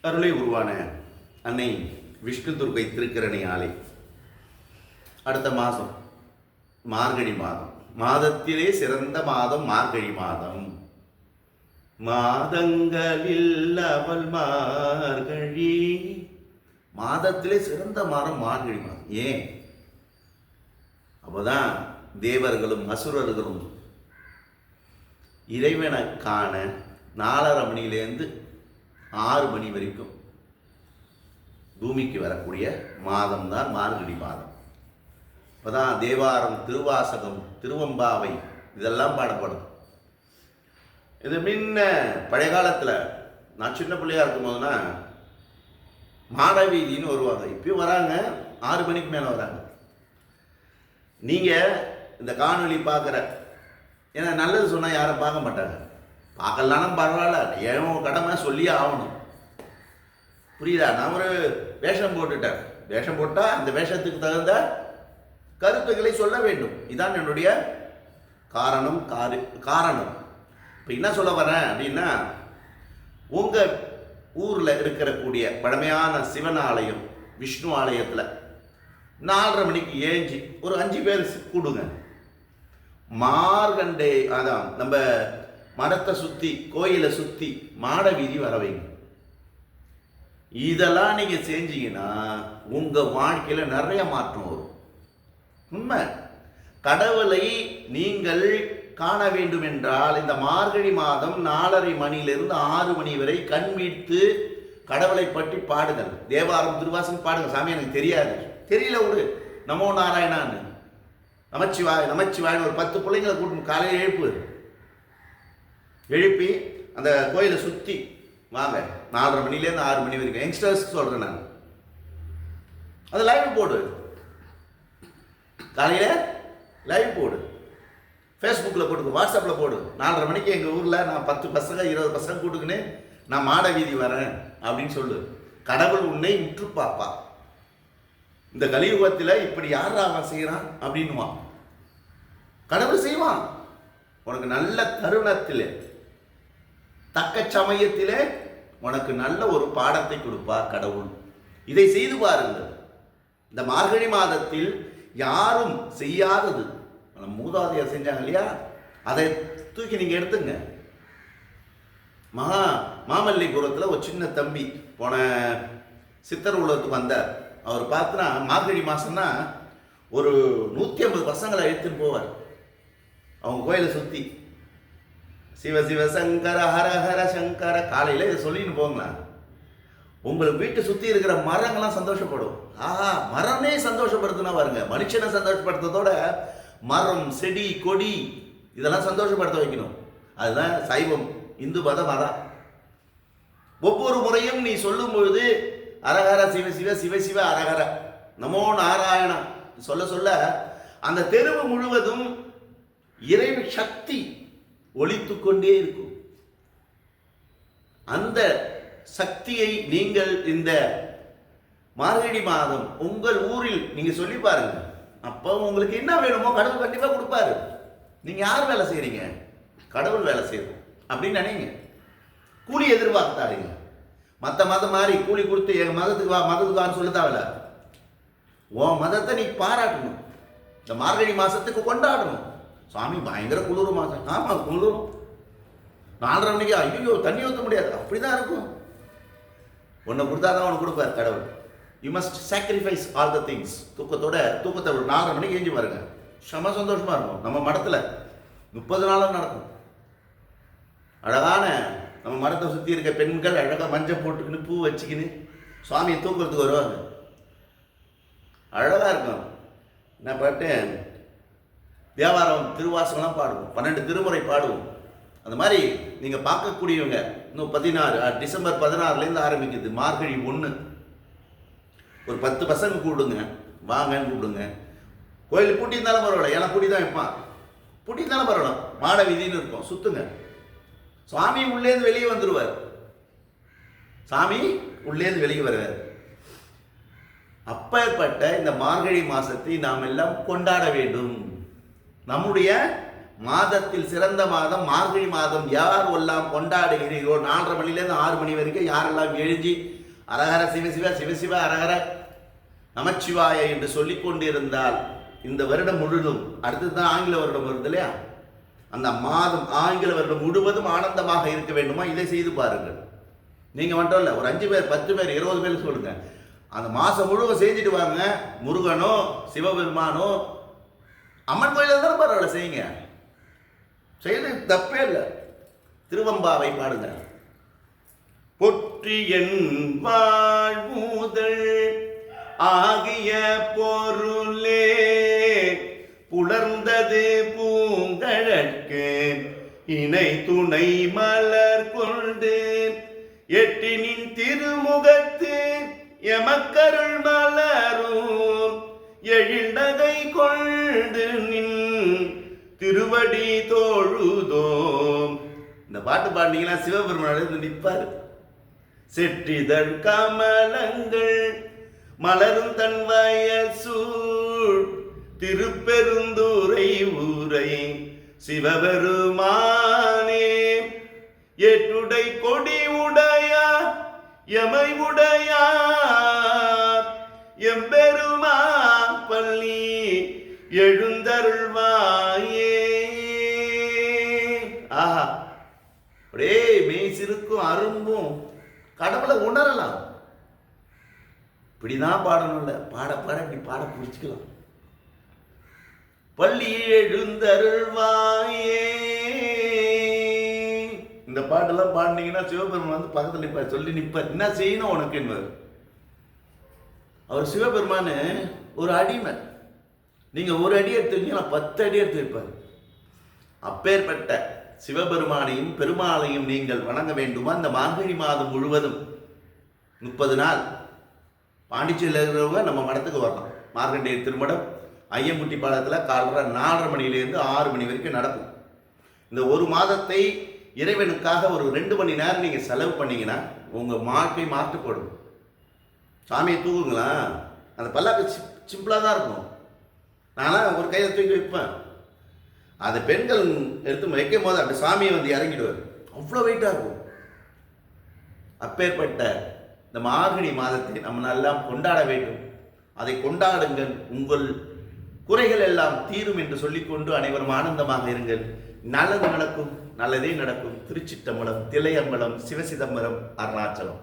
அருளை உருவான அன்னை விஷ்ணு துர்கை திருக்கரணி ஆலை. அடுத்த மாதம் மார்கழி மாதம். மாதத்திலே சிறந்த மாதம் மார்கழி மாதம். மாதங்களில் அவள் மார்கழி. மாதத்திலே சிறந்த மாதம் மார்கழி மாதம். ஏன்? அப்போதான் தேவர்களும் அசுரர்களும் இறைவனை காண நாலரை மணிலேருந்து ஆறு மணி வரைக்கும் பூமிக்கு வரக்கூடிய மாதம் தான் மார்கழி மாதம். இப்போதான் தேவாரம் திருவாசகம் திருவம்பாவை இதெல்லாம் பாடப்படும். இது முன்ன பழைய காலத்தில் நான் சின்ன பிள்ளையா இருக்கும்போதுனா மாடவீதின்னு வருவாங்க. இப்பயும் வராங்க. ஆறு மணிக்கு மேலே வராங்க. நீங்கள் இந்த காணொலி பார்க்குற ஏன்னா நல்லது சொன்னால் யாரும் பார்க்க மாட்டாங்க. பார்க்கலனாலும் பரவாயில்ல. ஏன் கடமை சொல்லியே ஆகணும். புரியுதா? நான் ஒரு வேஷம் போட்டுட்டேன். வேஷம் போட்டால் அந்த வேஷத்துக்கு தகுந்த கருத்துக்களை சொல்ல வேண்டும். இதான் என்னுடைய காரணம் காரு காரணம். இப்போ என்ன சொல்ல வரேன் அப்படின்னா உங்கள் ஊரில் இருக்கக்கூடிய பழமையான சிவன் ஆலயம் விஷ்ணு ஆலயத்தில் நாலரை மணிக்கு ஏஞ்சி ஒரு அஞ்சு பேர் கூடுங்க. மார்கண்டே அதான் நம்ம மரத்தை சுற்றி கோயிலை சுற்றி மாட வீதி வர வைங்க. இதெல்லாம் நீங்கள் செஞ்சீங்கன்னா உங்கள் வாழ்க்கையில் நிறைய மாற்றம் வரும். உண்மை. கடவுளை நீங்கள் காண வேண்டும் என்றால் இந்த மார்கழி மாதம் நாலரை மணியிலிருந்து ஆறு மணி வரை கண்மீட்டு கடவுளை பற்றி பாடுங்கள். தேவாரம் திருவாசன் பாடுங்கள். சாமி எனக்கு தெரியாது. தெரியல ஒரு நமோ நாராயணான்னு. நமச்சிவாய் நமச்சிவாயின்னு ஒரு பத்து பிள்ளைங்களை கூட்டணும் காலையில் எழுப்பு. எழுப்பி அந்த கோயிலை சுற்றி வாங்க நாலரை மணிலேருந்து ஆறு மணி வரைக்கும். யங்ஸ்டர்ஸ் சொல்கிறேன் நான். அது லைவ் போடு. காலையில் லைவ் போடு. ஃபேஸ்புக்கில் போட்டு வாட்ஸ்அப்பில் போடு. நாலரை மணிக்கு எங்கள் ஊரில் நான் பத்து பசங்க இருபது பசங்க கூட்டுக்குன்னு நான் மாட வீதி வரேன் அப்படின்னு சொல்லு. கடவுள் உன்னை உற்று பாப்பா இந்த கலியுகத்தில் இப்படி யார் அவன் செய்கிறான் அப்படின்னுவான். கடவுள் செய்வான். உனக்கு நல்ல தருணத்தில் தக்க சமயத்திலே உனக்கு நல்ல ஒரு பாடத்தை கொடுப்பார் கடவுள். இதை செய்து பாருங்கள். இந்த மார்கழி மாதத்தில் யாரும் செய்யாதது. நம்ம மூதாதையர் செஞ்சாங்க இல்லையா? அதை தூக்கி நீங்கள் எடுத்துங்க. மகா மாமல்லிபுரத்தில் ஒரு சின்ன தம்பி போன சித்தர் உலகத்துக்கு வந்தார். அவர் பார்த்தினா மார்கழி மாதம்னா ஒரு நூற்றி ஐம்பது பசங்களை எடுத்துன்னு போவார். அவங்க கோயிலை சுற்றி சிவ சிவ சங்கர ஹர ஹர சங்கர. காலையில் இதை சொல்லின்னு போங்களா உங்கள் வீட்டை சுற்றி இருக்கிற மரங்கள்லாம் சந்தோஷப்படும். ஆஹா மரமே சந்தோஷப்படுத்துனா பாருங்க. மனுஷனை சந்தோஷப்படுத்துறதோட மரம் செடி கொடி இதெல்லாம் சந்தோஷப்படுத்த வைக்கணும். அதுதான் சைவம் இந்து மதம். அதான் ஒவ்வொரு முறையும் நீ சொல்லும் பொழுது அரகர சிவ சிவ சிவ சிவ அரகர நமோ நாராயணா சொல்ல சொல்ல அந்த தெருவு முழுவதும் இறை சக்தி ஒழித்து கொண்டே இருக்கும். அந்த சக்தியை நீங்கள் இந்த மார்கழி மாதம் உங்கள் ஊரில் நீங்க சொல்லி பாருங்க. அப்போ உங்களுக்கு என்ன வேணுமோ கடவுள் கண்டிப்பாக கொடுப்பாரு. நீங்க யார் வேலை செய்றீங்க? கடவுள் வேலை செய்யணும் அப்படின்னு நினைங்க. கூலி எதிர்பார்த்தாருங்க மற்ற மதம் மாதிரி கூலி கொடுத்து என் மதத்துக்கு வா மதத்துக்கு வான்னு சொல்ல தேவையில்ல. உன் மதத்தை நீ பாராட்டணும். இந்த மார்கழி மாசத்துக்கு கொண்டாடணும். சாமி பயங்கர குளிர் மாதம் ஆமாம் குளிரும். நாலரை மணிக்கு ஐயோ தண்ணி ஊற்ற முடியாது. அப்படிதான் இருக்கும். உன்னை கொடுத்தா தான் உனக்கு கொடுப்பார் கடவுள். You must sacrifice all the things தூக்கத்தோட தூக்கத்தை ஒரு நாலரை மணிக்கு ஏஞ்சி பாருங்க. செம சந்தோஷமாக இருக்கும். நம்ம மடத்தில் முப்பது நாளும் நடக்கும். அழகான நம்ம மரத்தை சுற்றி இருக்க பெண்கள் அழகாக மஞ்சள் போட்டுக்கின்னு பூ வச்சுக்கின்னு சுவாமியை தூக்குறதுக்கு வருவாங்க. அழகாக இருக்கும். நான் பாட்டு தேவாரம் திருவாசகம்லாம் பாடுவோம். பன்னெண்டு திருமுறை பாடுவோம். அந்த மாதிரி நீங்கள் பார்க்கக்கூடியவங்க இன்னும் பதினாறு டிசம்பர் பதினாறுலேருந்து ஆரம்பிக்குது. மார்கழி ஒன்று ஒரு பத்து பசங்க கூப்பிடுங்க வாங்கன்னு கூப்பிடுங்க. கோயில் பூட்டி இருந்தாலும் பரவாயில்ல. ஏன்னா பூட்டி தான் வைப்பான். பூட்டி இருந்தாலும் பரவாயில்ல. மாட விதின்னு இருக்கும். சுத்துங்க. சாமி உள்ளேருந்து வெளியே வந்துடுவார் சாமி உள்ளேருந்து வெளியே வருவார். அப்பேற்பட்ட இந்த மார்கழி மாசத்தை நாம் எல்லாம் கொண்டாட வேண்டும். நம்முடைய மாதத்தில் சிறந்த மாதம் மார்கழி மாதம் யார் எல்லாம் கொண்டாடுகிறீர்களோ நாலரை மணிலேருந்து ஆறு மணி வரைக்கும் யாரெல்லாம் எழுதி அரகர சிவசிவ சிவசிவ அரகர நமச்சிவாய என்று சொல்லிக் கொண்டிருந்தால் இந்த வருடம் முழுதும் அடுத்தது தான் ஆங்கில வருடம் வருது இல்லையா? அந்த மாதம் ஆங்கில வருடம் முழுவதும் ஆனந்தமாக இருக்க வேண்டுமா? இதை செய்து பாருங்கள். நீங்கள் மட்டும் இல்லை ஒரு அஞ்சு பேர் பத்து பேர் இருபது பேர் சொல்லுங்க. அந்த மாதம் முழுவதும் செஞ்சுட்டு வாங்க. முருகனோ சிவபெருமானோ அம்மன் கோயிலில் தானே பரவாயில்ல செய்யுங்க. செய்யறது தப்பே இல்லை. திருவம்பாவை பாடுங்க. பொற்றியன் வாழ்முதல் ஆகிய பொருளே புலர்ந்தது பூங்கழற்கு இணை துணை மலர் கொண்டு எட்டினின் திருமுகத்து எமக்கருள் திருவடி தோழுதோம். இந்த பாட்டு பாடினீங்கன்னா சிவபெருமான் நிற்பாரு செற்றிதழ் கமலங்கள் மலரும் தன் சூழ். திருப்பெருந்தூரை ஊரை சிவபெருமானே ஏற்றுடை கொடி உடையா எமை உடையா கடவுளை உணரலாம். இப்படிதான் பாடணும்ல. பாட பாட இப்படி பாட பிடிச்சிக்கலாம். பள்ளி எழுந்தருள்வாயே. இந்த பாட்டெல்லாம் பாடினீங்கன்னா சிவபெருமான் வந்து பக்கத்தில் நிற்பார் சொல்லி நிற்பார் என்ன செய்யணும் உனக்கு என்பது? அவர் சிவபெருமான் ஒரு அடிமை. நீங்க ஒரு அடி எடுத்து நான் பத்து அடி எடுத்து வைப்பார் அப்பேற்பட்ட சிவபெருமானையும் பெருமாளையும் நீங்கள் வணங்க வேண்டுமா? இந்த மார்கழி மாதம் முழுவதும் முப்பது நாள். பாண்டிச்சேரியில் இருக்கிறவங்க நம்ம மடத்துக்கு வரலாம் மார்கண்டேய திருமடம் ஐயம்புட்டி பாலத்தில் காலர நாலரை மணிலேருந்து ஆறு மணி வரைக்கும் நடக்கும். இந்த ஒரு மாதத்தை இறைவனுக்காக ஒரு ரெண்டு மணி நேரம் நீங்கள் செலவு பண்ணீங்கன்னா உங்கள் வாழ்க்கை மாற்றப்படும் சாமியை தூக்குங்களா? அந்த பல்லாக்கு சிம்பிளாக தான் இருக்கும். நான்லாம் ஒரு கையில் தூக்கி வைப்பேன். அதை பெண்கள் எடுத்து வைக்கும் போது அப்படி சாமியை வந்து இறங்கிடுவார். அவ்வளோ வெயிட்டாக இருக்கும். அப்பேற்பட்ட இந்த மார்கழி மாதத்தை நம்ம நல்லா கொண்டாட வேண்டும். அதை கொண்டாடுங்கள். உங்கள் குறைகள் எல்லாம் தீரும் என்று சொல்லிக்கொண்டு அனைவரும் ஆனந்தமாக இருங்கள். நல்லது நடக்கும் நல்லதே நடக்கும். திருச்சிட்டம்பலம் திலையம்பலம் சிவசிதம்பரம் அருணாச்சலம்.